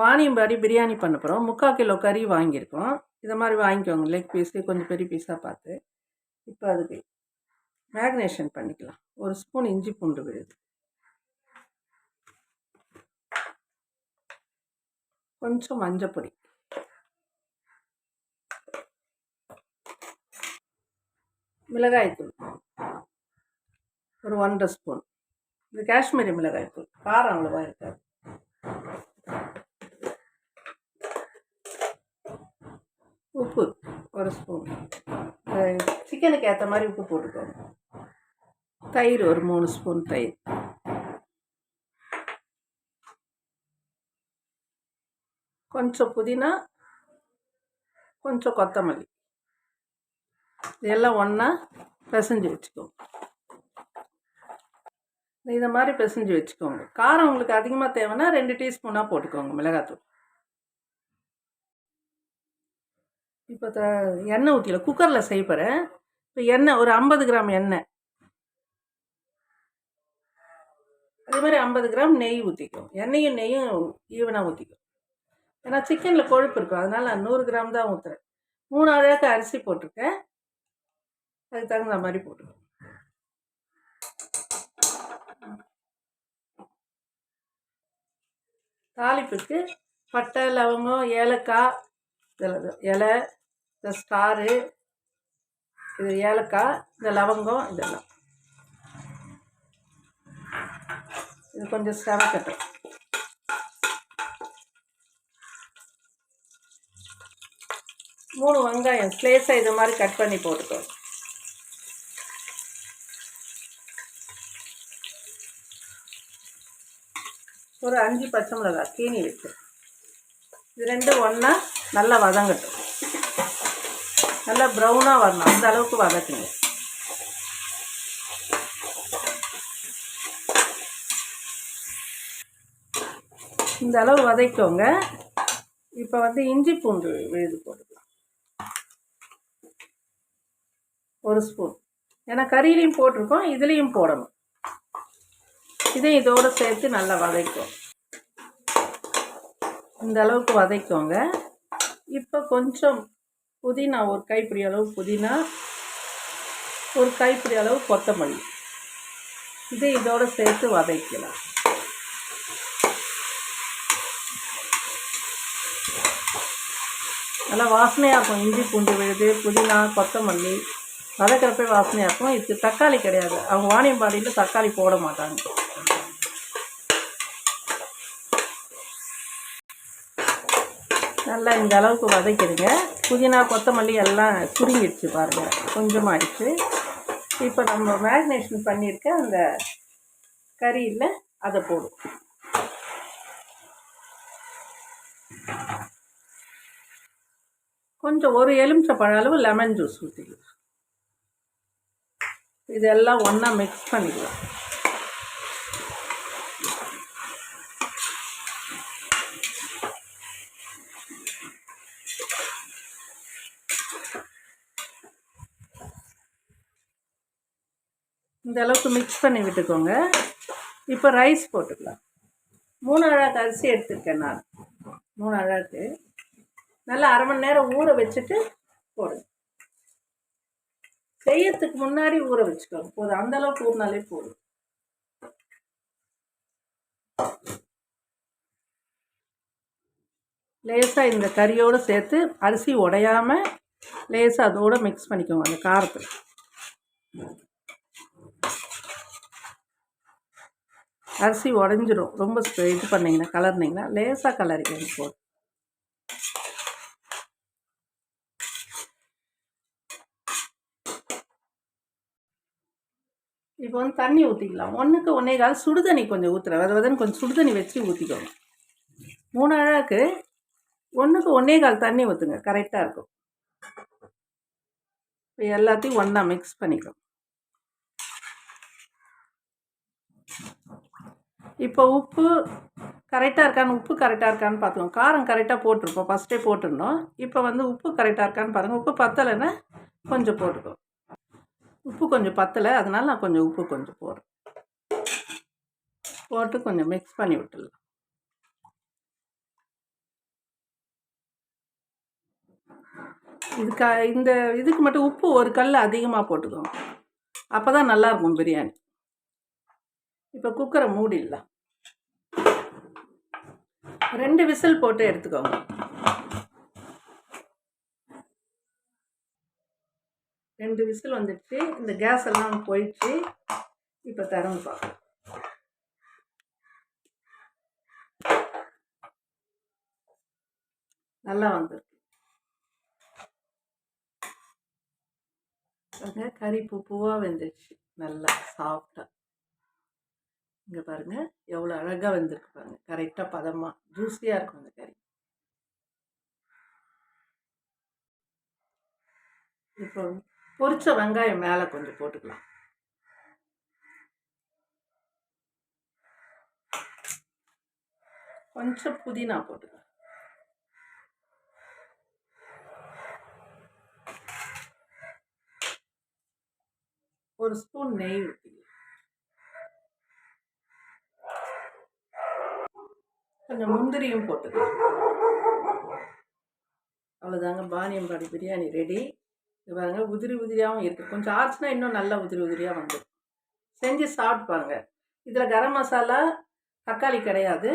வாணியம்பாடி பிரியாணி பண்ண போகிறோம் முக்கால் கிலோ கறி வாங்கியிருக்கோம். இதை மாதிரி வாங்கிக்கோங்க. லெக் பீஸு கொஞ்சம் பெரிய பீஸாக பார்த்து. இப்போ அதுக்கு மேக்னேஷன் பண்ணிக்கலாம். ஒரு ஸ்பூன் இஞ்சி பூண்டு விழுது. கொஞ்சம் மஞ்சப்பொடி மிளகாய்த்தூள் ஒரு ஒன்றரை ஸ்பூன் இது காஷ்மீரி மிளகாய்த்தூள் காரம் அவ்வளோவா இருக்காது. உப்பு ஒரு ஸ்பூன். சிக்கனுக்கு ஏற்ற மாதிரி உப்பு போட்டுக்கோங்க. தயிர் ஒரு மூணு ஸ்பூன் தயிர். கொஞ்சம் புதினா கொஞ்சம் கொத்தமல்லி. இதெல்லாம் ஒன்றா பிசைஞ்சு வச்சுக்கோங்க. இதை மாதிரி பிசைஞ்சு வச்சுக்கோங்க. காரம் உங்களுக்கு அதிகமாக தேவைன்னா ரெண்டு டீஸ்பூனாக போட்டுக்கோங்க மிளகாத்தூள். இப்போ த எண்ணெய் ஊற்றில குக்கரில் செய்ய போகிறேன் இப்போ எண்ணெய் ஒரு ஐம்பது கிராம் எண்ணெய். அதே மாதிரி ஐம்பது கிராம் நெய் ஊற்றிக்கும் எண்ணெயும் நெய்யும் ஈவனாக ஊற்றிக்கும் ஏன்னா சிக்கனில் கொழுப்பு இருக்கும். அதனால் நான் நூறு கிராம் தான் ஊற்றுறேன் மூணு அழகு அரிசி போட்டிருக்கேன். அதுக்கு தகுந்த மாதிரி போட்டுக்கோ. தாளிப்புக்கு பட்டை லவங்கம் ஏலக்காய் இலை இந்த ஸ்டாரு இது ஏலக்காய் இந்த லவங்கம் இதெல்லாம். இது கொஞ்சம் செவக்கட்டும் மூணு வெங்காயம் ஸ்லேஸாக இது மாதிரி கட் பண்ணி போட்டுக்கோ ஒரு அஞ்சு பச்சை மிளகாய் தீனி வச்சு. இது ரெண்டும் ஒன்றா நல்லா வதங்கட்டும். நல்லா ப்ரௌனாக வரணும். அந்த அளவுக்கு வதக்குங்க. இந்த அளவு வதக்கோங்க இப்போ வந்து இஞ்சி பூண்டு விழுது போட்டுக்கலாம். ஒரு ஸ்பூன் ஏன்னா கறியிலையும் போட்டிருக்கோம் இதுலேயும் போடணும். இதை இதோடு சேர்த்து நல்லா வதக்கும் இந்த அளவுக்கு வதக்கோங்க இப்போ கொஞ்சம் புதினா ஒரு கைப்பிடி அளவு புதினா ஒரு கைப்பிடி அளவு கொத்தமல்லி. இதை இதோடு சேர்த்து வதக்கலாம். நல்லா வாசனையாக இருக்கும். இஞ்சி பூண்டு விழுது புதினா கொத்தமல்லி. வதக்கிறப்ப வாசனையாக இருக்கும். இது தக்காளி கிடையாது. அவங்க வாணியம்பாடியில் தக்காளி போட மாட்டாங்க. நல்லா இந்த அளவுக்கு வதக்கிடுங்க. புதினா கொத்தமல்லி எல்லாம் சுருங்கிடுச்சு பாருங்கள் கொஞ்சமாகிடுச்சு இப்போ நம்ம மேரினேஷன் பண்ணியிருக்க அந்த கறியில் அதை போடும் கொஞ்சம் ஒரு எலுமிச்சப்பழ அளவு லெமன் ஜூஸ் ஊற்றிக்கலாம் இதெல்லாம் ஒன்றா மிக்ஸ் பண்ணிக்கலாம். இந்த அளவுக்கு மிக்ஸ் பண்ணி விட்டுக்கோங்க. இப்போ ரைஸ் போட்டுக்கலாம். மூணு அழகு அரிசி எடுத்துருக்கேன் நான். மூணு அழகு. நல்லா அரை மணி நேரம் ஊற வச்சுட்டு போடுங்க. செய்யறதுக்கு முன்னாடி ஊற வச்சுக்கோங்க. போதும். அந்த அளவுக்கு ஊறினாலே போதும். லேசாக இந்த கறியோடு சேர்த்து அரிசி உடையாமல் லேசாக அதோடு மிக்ஸ் பண்ணிக்கோங்க. அந்த காரத்தில். அரிசி உடஞ்சிரும். ரொம்ப இது பண்ணிங்கன்னா கலர்னிங்கன்னா லேசாக கலரிக்கணும் போதும். இப்போ வந்து தண்ணி ஊற்றிக்கலாம் ஒன்றுக்கு ஒன்றே கால் சுடுதண்ணி கொஞ்சம் ஊற்றுறேன் வத வதன்னு கொஞ்சம் சுடுதண்ணி வச்சு ஊற்றிக்கோங்க மூணு அழகுக்கு ஒன்றுக்கு ஒன்றே கால் தண்ணி ஊற்றுங்க கரெக்டாக இருக்கும். இப்போ எல்லாத்தையும் ஒன்றா மிக்ஸ் பண்ணிக்கோங்க இப்போ உப்பு கரெக்டாக இருக்கான்னு உப்பு கரெக்டாக இருக்கான்னு பார்த்துக்கோங்க. காரம் கரெக்டாக போட்டிருப்போம். ஃபஸ்ட்டே போட்டிருந்தோம். இப்போ வந்து உப்பு கரெக்டாக இருக்கான்னு பாருங்கள் உப்பு பத்தலைன்னா கொஞ்சம் போட்டுக்கோ. உப்பு கொஞ்சம் பத்தலை. அதனால் நான் கொஞ்சம் உப்பு கொஞ்சம் போடுறேன். போட்டு கொஞ்சம் மிக்ஸ் பண்ணி விட்டுடலாம். இதுக்கா இந்த இதுக்கு மட்டும் உப்பு ஒரு கல் அதிகமாக போட்டுக்கோங்க. அப்போ தான் நல்லாயிருக்கும் பிரியாணி. இப்போ குக்கரை மூடிடலாம். ரெண்டு விசில் போட்டு எடுத்துக்கோங்க. ரெண்டு விசில் வந்துடுச்சு. இந்த கேஸ் எல்லாம் போயிடுச்சு. இப்போ திறந்து பார்க்கலாம். நல்லா வந்துருக்கு. அதை கறி பூ பூவாக வெந்துடுச்சு. நல்லா சாஃப்டாக இங்கே பாருங்கள் எவ்வளோ அழகாக வந்திருக்கு பாருங்கள் கரெக்டாக பதமாக ஜூஸியாக இருக்கும் அந்த கறி. இப்போ பொரிச்ச வெங்காயம் மேலே கொஞ்சம் போட்டுக்கலாம். கொஞ்சம் புதினா போட்டுக்கலாம். ஒரு ஸ்பூன் நெய் ஊற்றிக்கலாம் கொஞ்சம் முந்திரியும் போட்டுக்கலாம் அவ்வளோதாங்க பானியம்பாடி பிரியாணி ரெடி இது பாருங்க உதிரி உதிரியாகவும் இருக்குது கொஞ்சம் ஆச்சுன்னா இன்னும் நல்லா உதிரி உதிரியாக வந்துடும். செஞ்சு சாப்பிட்டுப்பாங்க இதில் கரம் மசாலா தக்காளி கிடையாது.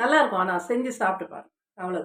நல்லாயிருக்கும் ஆனால் செஞ்சு சாப்பிட்டுப்பாங்க அவ்வளோ